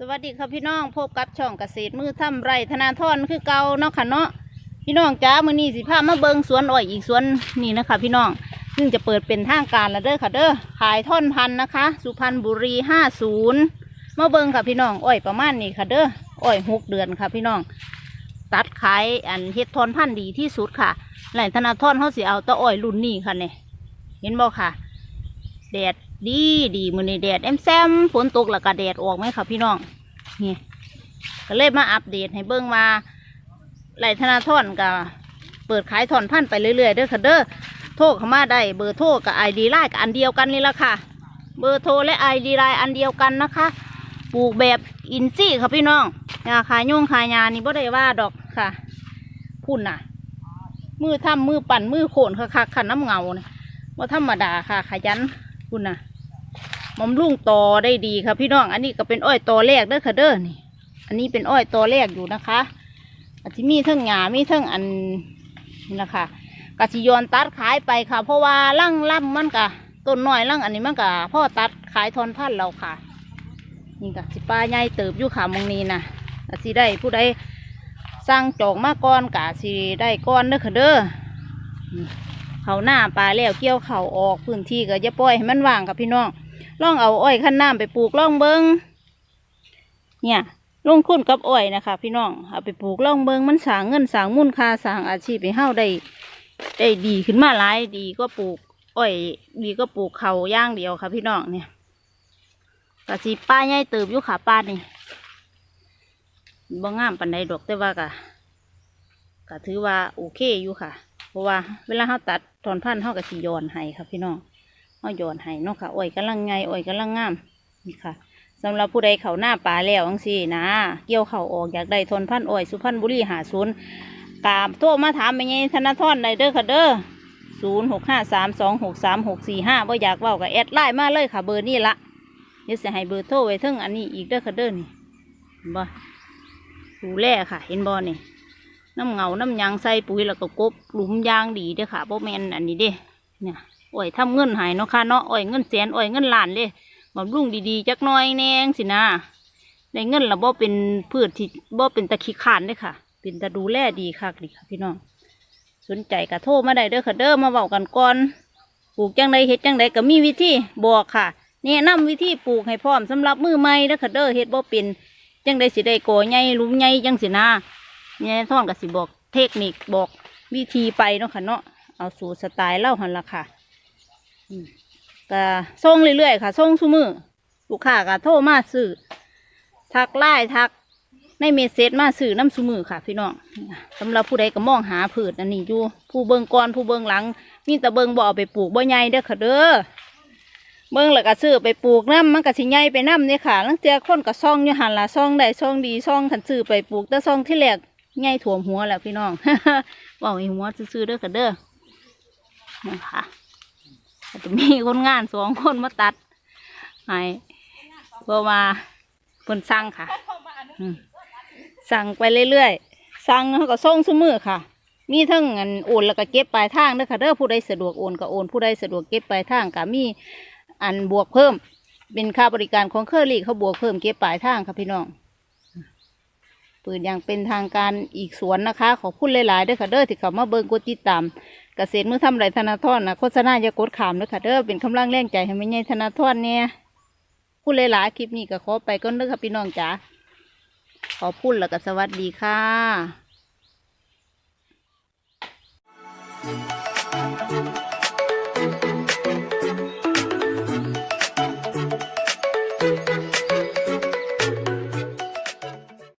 สวัสดีค่ะพี่น้องพบกับช่องเกษตรมือทำไรธนาธรคือเก่าเนาะค่ะเนาะพี่น้องจ้ามือนี้สิพามาเบิงสวนอ้อยอีกสวนนี่นะคะ พี่น้องซึ่งจะเปิดเป็นทางการแล้วเด้อค่ะเด้อขายท่อนพันนะคะ สุพรรณบุรีห้าศูนย์มาเบิงค่ะพี่น้องอ้อยประมาณนี้ค่ะเด้ออ้อยหกเดือนค่ะ พี่น้อง ตัดขายอันเฮ็ดทอนพันดีที่สุดค่ะไรธนาธรเขาสิเอาตะอ้อยรุ่นนี้ค่ะเนี่ยเห็นบ่ค่ะแดด ดีดีมือนี้แดดแอมแซมฝนตกแล้วก็แดดออกไหมค่ะพี่น้องนี่ก็เลยมาอัปเดตให้เบิ้งมาไหลธนาทอนก็เปิดขายถอนพันไปเรื่อยๆเด้อค่ะเด้อโทรเข้ามาได้เบอร์โทรกับไอดีไลน์กับอันเดียวกันนี่ละค่ะ เบอร์โทรและไอดีไลน์อันเดียวกันนะคะปลูกแบบอินซี่ค่ะพี่น้องยาขายยุ่งขายยานี่บ่ได้ว่าดอกค่ะพุ่นน่ะ มือทำมือปั่นมือโขนค่ะค่ะขันน้ำเงาเนี่ยว่าธรรมดาค่ะขยันคุณน่ะ มอมรุ่งตอได้ดีค่ะพี่น้อง อันนี้ก็เป็นอ้อยตอแรกเด้อค่ะเด้อนี่ อันนี้เป็นอ้อยตอแรกอยู่นะคะอาจจะมีทั้งหยามีทั้งอันนี่นะคะกสิยอนตัดขายไปค่ะ เพราะว่าลั่งล่ำมันกะต้นน้อยลั่งอันนี้มันกะพ่อตัดขายทอนพันเราค่ะนี่กะสิปลาใหญ่เติบอยู่ค่ะมองนี้นะกสิได้ผู้ใดสร้างจอกมาก่อนกะสิได้ก้อนเด้อค่ะเด้อเขาหน้าปลาแล้วเกี่ยวเขาออกพื้นที่ก็อย่าปล่อยให้มันว่างค่ะพี่น้อง ลองเอาอ้อยขั้นน้ำไปปลูกลองเบิงเนี่ยลงทุนกับอ้อยนะคะ พี่น้องเอาไปปลูกลองเบิงมันสางเงินสางมูลค่าสางอาชีพให้เฮาได้ได้ดีขึ้นมาหลายดีก็ปลูกอ้อย ดีก็ปลูกเขาย่างเดียวค่ะ พี่น้องเนี่ยกะสีป้าใหญ่เติบอยู่ค่ะป้านี่บ่งามปันใดดอกแต่ว่ากะก็ถือว่าโอเคอยู่ค่ะ เพราะว่าเวลาเขาตัดถอนพันธุ์เขาก็สิโยนให้ค่ะพี่น้อง เขาโยนให้เนาะค่ะอ้อยกำลังไงอ้อยกำลังงามนี่ค่ะสำหรับผู้ใดเขาหน้าป่าแล้วจังซี่นะ เกี่ยวเข่าออกอยากได้ถอนพันอ้อยสุพรรณบุรีหาศูนย์กราบโทรมาถามไปไงธนาธรได้เด้อค่ะเด้อศูนย์หกห้าสามสองหกสามหกสี่ห้าว่าอยากเว่ากับแอดไลน์มาเลยค่ะเบอร์นี่ละเดี๋ยวจะให้เบอร์โทรไว้เทึงอันนี้อีกเด้อค่ะเด้อนี่บ่ดูแลค่ะ เห็นบ่นี่น้ำเงาน้ำยางใส่ปุ๋ยแล้วก็กบหลุมยางดีเด้อค่ะโบแมนอันนี้เด้เนี่ย อ้อยทำเงินหายเนาะค่ะเนาะอ้อยเงินแสนอ้อยเงินล้านเด้บำรุงดีๆจักน้อยแนงสินะได้เงินแล้วบ่เป็นพืชที่บ่เป็นตะขี้ขานเด้อค่ะ เป็นตะดูแลดีค่ะดีค่ะ พี่น้อง สนใจก็โทรมาได้เด้อค่ะเด้อมาเว้ากันก่อนปลูกจังใดเฮ็ดจังใดก็มีวิธีบอกค่ะแนะนำวิธีปลูกให้พร้อมสำหรับมือใหม่เด้อค่ะเด้อเฮ็ดบ่เป็นจังใดสิได้ก่อใหญ่ลุมใหญ่จังสินะเนี่ยท่อนก็สิบอกเทคนิคบอกวิธีไปเนาะค่ะเนาะเอาสู่สไตล์เล่าหันละค่ะ ก็ส่งเรื่อยๆค่ะส่งซุมือลูกค้าก็โทรมาซื้อทักไล่ทักในเมสเซจมาซื้อน้ำซุมือค่ะ พี่น้องสำหรับผู้ใดก็มองหาผืชอันนี้อยู่ ผู้เบิงก่อนผู้เบิงหลังมีแต่เบิงบ่อไปปลูกบ่ใหญ่เด้อค่ะเด้อเบิงแล้วก็ซื้อไปปลูกน้ำมันก็สิใหญ่ไปน้ำเนี่ยค่ะลังเจอคนก็ซ่องอยู่หันละซ่องได้ซ่องดีซ่องขันซื้อไปปลูกแต่ซ่องที่แรกง่ายถ่วมหัวแหล้วพี่น้องบอกให้หัวซื้อเด้อค่ะเด้อนะคะ จะมีคนงานสองคนมาตัดให้เพราะว่าเพิ่นสั่งค่ะสั่งไปเรื่อยๆสั่งเขาก็ส่งซุมือค่ะ มีทั้งอันโอนแล้วก็เก็บปลายทางเด้อค่ะเด้อผู้ใดสะดวกโอนก็โอนผู้ใดสะดวกเก็บปลายทางก็มีอันบวกเพิ่ม เป็นค่าบริการของเคอรี่เขาบวกเพิ่มเก็บปลายทางค่ะพี่น้องเปิดอย่างเป็นทางการอีกสวนนะคะ ขอพูดหลายๆเด้อค่ะเด้อที่เขามาเบิ่งกดติดตาม เกษตรมือทำไรธนาทรนนะโฆษณาอย่ากดขามเด้อค่ะเด้อเป็นกำลังแรงใจให้แม่ใหญ่ธนาทรเนี่ยพูดหลายๆคลิปนี้ก็ขอไปก่อนเด้อค่ะพี่น้องจ๋าขอพูดแล้วก็สวัสดีค่ะ